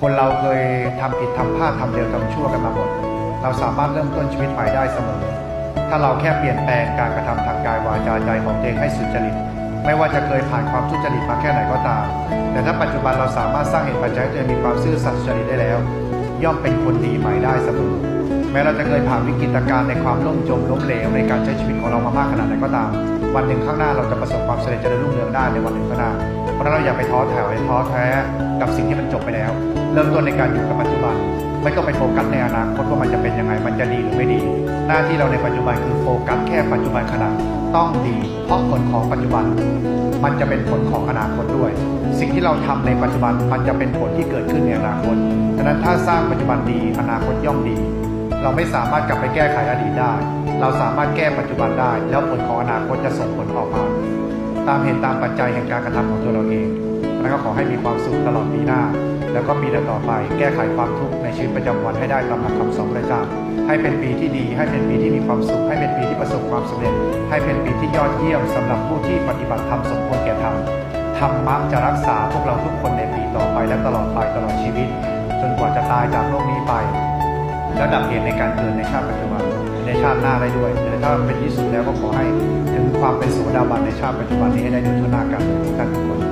คนเราเคยทำผิดทำพลาดทำเร็วทำชั่วกันมาหมด เราสามารถเริ่มต้นชีวิตใหม่ได้เสมอ ถ้าเราแค่เปลี่ยนแปลงการกระทำทางกายวาจาใจของตัวเองให้สุจริต ไม่ว่าจะเคยผ่านความทุจริตมาแค่ไหนก็ตาม แต่ถ้าปัจจุบันเราสามารถสร้างเหตุปัจจัยให้ตัวเองมีความซื่อสัตย์สุจริตได้แล้ว ย่อมเป็นคนดีใหม่ได้เสมอ แม้เราจะเคยผ่านวิกฤตการณ์ในความล่มจมล้มเหลวในการใช้ชีวิตของเรามามากขนาดไหนก็ตาม วันหนึ่งข้างหน้าเราจะประสบความสำเร็จเจริญรุ่งเรืองได้ในวันหนึ่งข้างหน้า เพราะเราอย่าไปท้อแถวท้อแท้กับสิ่งที่มันจบไปแล้ว เริ่มต้นในการอยู่กับปัจจุบัน ไม่ต้องไปโฟกัสในอนาคตว่ามันจะเป็นยังไง มันจะดีหรือไม่ดี หน้าที่เราในปัจจุบันคือโฟกัสแค่ปัจจุบันขณะต้องดี เพราะผลของปัจจุบัน มันจะเป็นผลของอนาคตด้วย สิ่งที่เราทำในปัจจุบันมันจะเป็นผลที่เกิดขึ้นในอนาคตฉะนั้นถ้าสร้างปัจจุบันดีอนาคตย่อมดี เราไม่สามารถกลับไปแก้ไขอดีตได้ เราสามารถแก้ปัจจุบันได้ แล้วผลของอนาคตจะส่งผลออกมาตามเหตุตามปัจจัยแห่งการกระทำของตัวเราเองแล้วก็ขอให้มีความสุขตลอดปีหน้า แล้วก็ปีต่อๆไป แก้ไขความทุกข์ในชีวิตประจำวันให้ได้ตามหลักคำสอนพระเจ้าให้เป็นปีที่ดี ให้เป็นปีที่มีความสุข ให้เป็นปีที่ประสบความสำเร็จ ให้เป็นปีที่ยอดเยี่ยมสำหรับผู้ที่ปฏิบัติธรรมสมควรแก่ธรรมธรรมะจะรักษาพวกเราทุกคนในปีต่อไปและตลอดไปตลอดชีวิต จนกว่าจะตายจากโลกนี้ไป แล้วดับเหตุในการเกิดในชาติปัจจุบันในชาติหน้าได้ด้วยแต่ถ้าเป็นที่สุดแล้วก็ขอให้ถึงความเป็นโสดาบันในชาติปัจจุบันนี้ให้ได้ด้วยทุกหน้ากันทุกท่านทุกคน